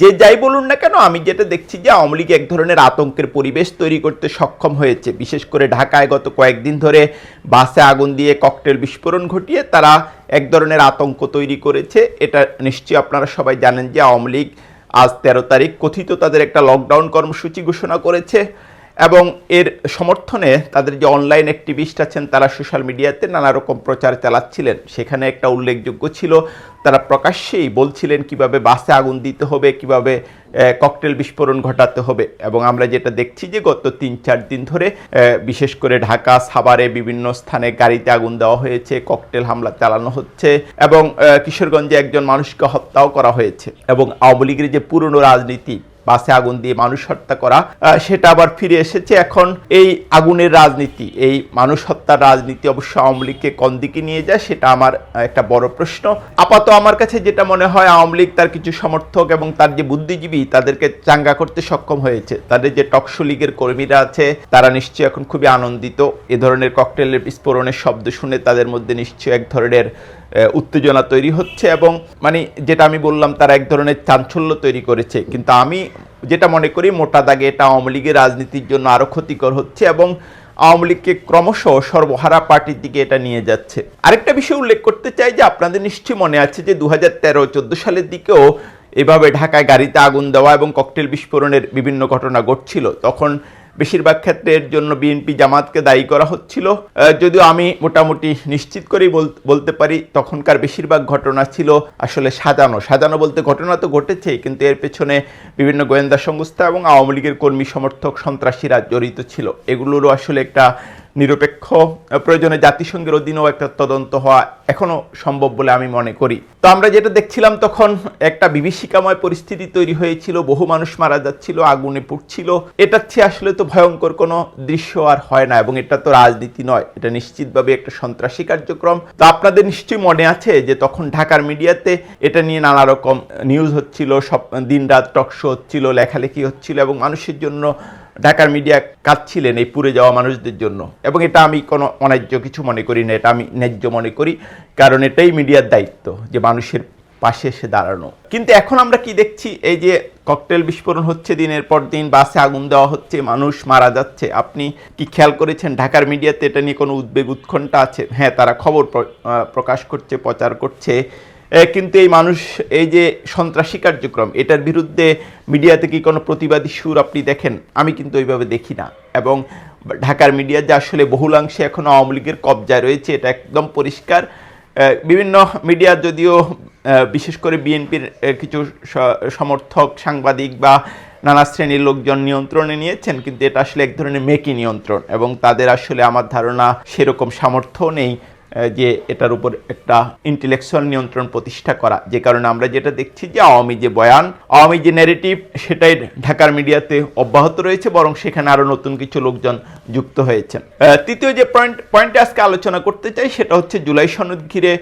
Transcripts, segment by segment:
যে যাই বলুন না কেন, আমি যেটা দেখছি যে আওয়ামী লীগ এক ধরনের আতঙ্কের পরিবেশ তৈরি করতে সক্ষম হয়েছে। বিশেষ করে ঢাকায় গত কয়েকদিন ধরে বাসে আগুন দিয়ে ককটেল বিস্ফোরণ ঘটিয়ে তারা এক ধরনের আতঙ্ক তৈরি করেছে। এটা নিশ্চয়ই আপনারা সবাই জানেন যে আওয়ামী লীগ আজ তেরো তারিখ কথিত তাদের একটা লকডাউন কর্মসূচি ঘোষণা করেছে। এবং এর সমর্থনে তাদের যে অনলাইন অ্যাক্টিভিস্ট আছেন, তারা সোশ্যাল মিডিয়াতে নানা রকম প্রচার চালাচ্ছিলেন। সেখানে একটা উল্লেখযোগ্য ছিল, তারা প্রকাশ্যেই বলছিলেন কীভাবে বাসে আগুন দিতে হবে, কীভাবে ককটেল বিস্ফোরণ ঘটাতে হবে। এবং আমরা যেটা দেখছি যে গত তিন চার দিন ধরে বিশেষ করে ঢাকা, সাভারে বিভিন্ন স্থানে গাড়িতে আগুন দেওয়া হয়েছে ককটেল হামলা চালানো হচ্ছে এবং কিশোরগঞ্জে একজন মানুষকে হত্যাও করা হয়েছে। এবং আওয়ামী লীগের যে পুরনো রাজনীতি বাসে আগুন দিয়ে মানুষ হত্যা করা সেটা আবার ফিরে এসেছে এখন এই আগুনের রাজনীতি। এই মানুষ হত্যার রাজনীতি অবশ্য আওয়ামী লীগকে কোন দিকে নিয়ে যায় সেটা আমার একটা বড় প্রশ্ন। আপাতত আমার কাছে যেটা মনে হয়, আওয়ামী লীগ তার কিছু সমর্থক এবং তার যে বুদ্ধিজীবী, তাদেরকে চাঙ্গা করতে সক্ষম হয়েছে। তাদের যে টকশো লীগের কর্মীরা আছে, তারা নিশ্চয়ই এখন খুবই আনন্দিত। এ ধরনের ককটেলের বিস্ফোরণের শব্দ শুনে তাদের মধ্যে নিশ্চয়ই এক ধরনের উত্তেজনা তৈরি হচ্ছে এবং মানে যেটা আমি বললাম, তারা এক ধরনের চাঞ্চল্য তৈরি করেছে। কিন্তু আমি যেটা মনে করি, মোটা দাগে এটা আওয়ামী লীগের রাজনীতির জন্য আরও ক্ষতিকর হচ্ছে এবং আওয়ামী লীগকে ক্রমশ সর্বহারা পার্টির দিকে এটা নিয়ে যাচ্ছে। আরেকটা বিষয় উল্লেখ করতে চাই যে, আপনাদের নিশ্চয়ই মনে আছে যে দু হাজার তেরো, চোদ্দ সালের দিকেও এভাবে ঢাকায় গাড়িতে আগুন দেওয়া এবং ককটেল বিস্ফোরণের বিভিন্ন ঘটনা ঘটছিল। তখন বেশিরভাগ ক্ষেত্রে এর জন্য বিএনপি জামাতকে দায়ী করা হচ্ছিল। যদিও আমি মোটামুটি নিশ্চিত করেই বল- বলতে পারি, তখনকার বেশিরভাগ ঘটনা ছিল আসলে সাজানো। সাজানো বলতে ঘটনা তো ঘটেছে, কিন্তু এর পেছনে বিভিন্ন গোয়েন্দা সংস্থা এবং আওয়ামী লীগের কর্মী সমর্থক সন্ত্রাসীরা জড়িত ছিল। এগুলোরও আসলে একটা নিরপেক্ষ প্রয়োজনে জাতিসংঘের অধীনেও একটা তদন্ত হওয়া এখনও সম্ভব বলে আমি মনে করি। তো আমরা যেটা দেখছিলাম তখন, একটা বিভীষিকাময় পরিস্থিতি তৈরি হয়েছিল, বহু মানুষ মারা যাচ্ছিল, আগুনে পুড়ছিল। এটার চেয়ে আসলে তো ভয়ঙ্কর কোনো দৃশ্য আর হয় না, এবং এটা তো রাজনীতি নয়। এটা নিশ্চিতভাবে একটা সন্ত্রাসী কার্যক্রম। তো আপনাদের নিশ্চয়ই মনে আছে যে তখন ঢাকার মিডিয়াতে এটা নিয়ে নানা রকম নিউজ হচ্ছিল, সব দিনরাত টকশো হচ্ছিল, লেখালেখি হচ্ছিল, এবং মানুষের জন্য ঢাকার মিডিয়া কাঁদছিলেন এই পুড়ে যাওয়া মানুষদের জন্য। এবং এটা আমি কোনো অন্যায্য কিছু মনে করি না, এটা আমি ন্যায্য মনে করি, কারণ এটাই মিডিয়ার দায়িত্ব যে মানুষের পাশে এসে দাঁড়ানো। কিন্তু এখন আমরা কি দেখছি? এই যে ককটেল বিস্ফোরণ হচ্ছে দিনের পর দিন, বাসে আগুন দেওয়া হচ্ছে, মানুষ মারা যাচ্ছে। আপনি কি খেয়াল করেছেন? ঢাকার মিডিয়াতে এটা নিয়ে কোনো উদ্বেগ উৎকণ্ঠা আছে? হ্যাঁ তারা খবর প্রকাশ করছে, প্রচার করছে। কিন্তু এই মানুষ, এই যে সন্ত্রাসী কার্যক্রম, এটার বিরুদ্ধে মিডিয়াতে কি কোনো প্রতিবাদী সুর আপনি দেখেন? আমি কিন্তু ওইভাবে দেখি না। এবং ঢাকার মিডিয়া যে আসলে বহুলাংশে এখন আওয়ামী লীগের কবজায় রয়েছে, এটা একদম পরিষ্কার। বিভিন্ন মিডিয়া যদিও বিশেষ করে বিএনপির কিছু সমর্থক, সাংবাদিক বা নানা শ্রেণির লোকজন নিয়ন্ত্রণে নিয়েছেন, কিন্তু এটা আসলে এক ধরনের মেকি নিয়ন্ত্রণ এবং তাদের আসলে আমার ধারণা সেরকম সামর্থ্য নেই। যে এটার উপর একটা ইন্টেলেকচুয়াল নিয়ন্ত্রণ প্রতিষ্ঠা করা। যে কারণে আমরা যেটা দেখছি যে আওয়ামী যে বয়ান, আওয়ামী যে ন্যারেটিভ সেটাই ঢাকার মিডিয়াতে অব্যাহত রয়েছে, বরং সেখানে আরও নতুন কিছু লোকজন যুক্ত হয়েছেন। তৃতীয় যে পয়েন্ট পয়েন্টে আজকে আলোচনা করতে চাই, সেটা হচ্ছে জুলাই সনদ ঘিরে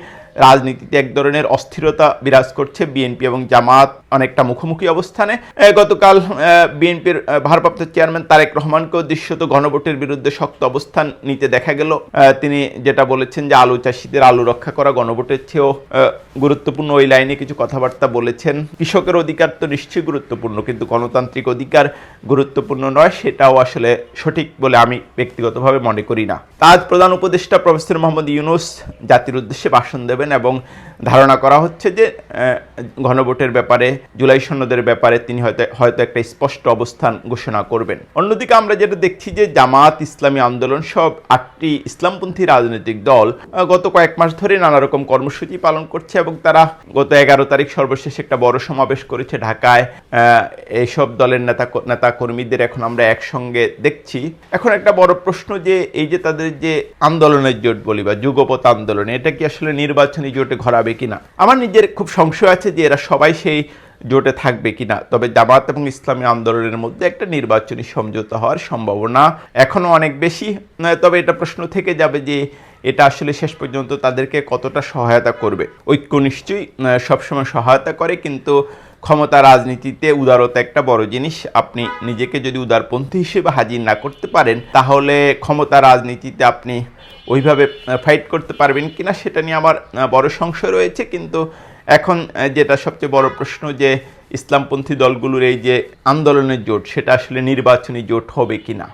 রাজনীতিতে এক ধরনের অস্থিরতা বিরাজ করছে বিএনপি এবং জামাত। অনেকটা মুখোমুখি অবস্থানে। গতকাল বিএনপির ভারপ্রাপ্ত চেয়ারম্যান তারেক রহমানকেও দৃশ্যত গণভোটের বিরুদ্ধে শক্ত অবস্থান নিতে দেখা গেল। তিনি যেটা বলেছেন যে আলু চাষিদের আলু রক্ষা করা গণভোটের চেয়েও গুরুত্বপূর্ণ ওই লাইনে কিছু কথাবার্তা বলেছেন। কৃষকের অধিকার তো নিশ্চয়ই গুরুত্বপূর্ণ, কিন্তু গণতান্ত্রিক অধিকার গুরুত্বপূর্ণ নয়, সেটাও আসলে সঠিক বলে আমি ব্যক্তিগতভাবে মনে করি না। আজ প্রধান উপদেষ্টা প্রফেসর মোহাম্মদ ইউনুস জাতির উদ্দেশ্যে ভাষণ দেবেন এবং ধারণা করা হচ্ছে যে গণভোটের ব্যাপারে জুলাই সনদের ব্যাপারে তিনি হয়তো হয়তো একটা স্পষ্ট অবস্থান ঘোষণা করবেন। অন্যদিকে আমরা যেটা দেখছি যে জামাত ইসলামী আন্দোলন সব আটটি ইসলামপন্থী রাজনৈতিক দল গত কয়েক মাস ধরে নানা রকম কর্মসূচি পালন করছে এবং তারা গত এগারো তারিখ সর্বশেষ একটা বড় সমাবেশ করেছে ঢাকায়। এইসব দলের নেতা নেতা কর্মীদের এখন আমরা একসঙ্গে দেখছি। এখন একটা বড় প্রশ্ন যে এই যে তাদের যে আন্দোলনের জোট বলি বা যুগপথ আন্দোলন, এটা কি আসলে নির্বাচনী জোটে ঘরাবে কিনা? আমার নিজের খুব সংশয় আছে যে এরা সবাই সেই জোটে থাকবে কিনা? তবে জামাত এবং ইসলামী আন্দোলনের মধ্যে একটা নির্বাচনী সমঝোতা হওয়ার সম্ভাবনা এখনও অনেক বেশি। তবে এটা প্রশ্ন থেকে যাবে যে এটা আসলে শেষ পর্যন্ত তাদেরকে কতটা সহায়তা করবে। ঐক্য নিশ্চয়ই সবসময় সহায়তা করে, কিন্তু ক্ষমতা রাজনীতিতে উদারতা একটা বড় জিনিস। আপনি নিজেকে যদি উদারপন্থী হিসেবে হাজির না করতে পারেন, তাহলে ক্ষমতা রাজনীতিতে আপনি ওইভাবে ফাইট করতে পারবেন কিনা, সেটা নিয়ে আমার বড় সংশয় রয়েছে। কিন্তু এখন যেটা সবচেয়ে বড় প্রশ্ন যে ইসলামপন্থী দলগুলোর এই যে আন্দোলনের জোট, সেটা আসলে নির্বাচনী জোট হবে কিনা?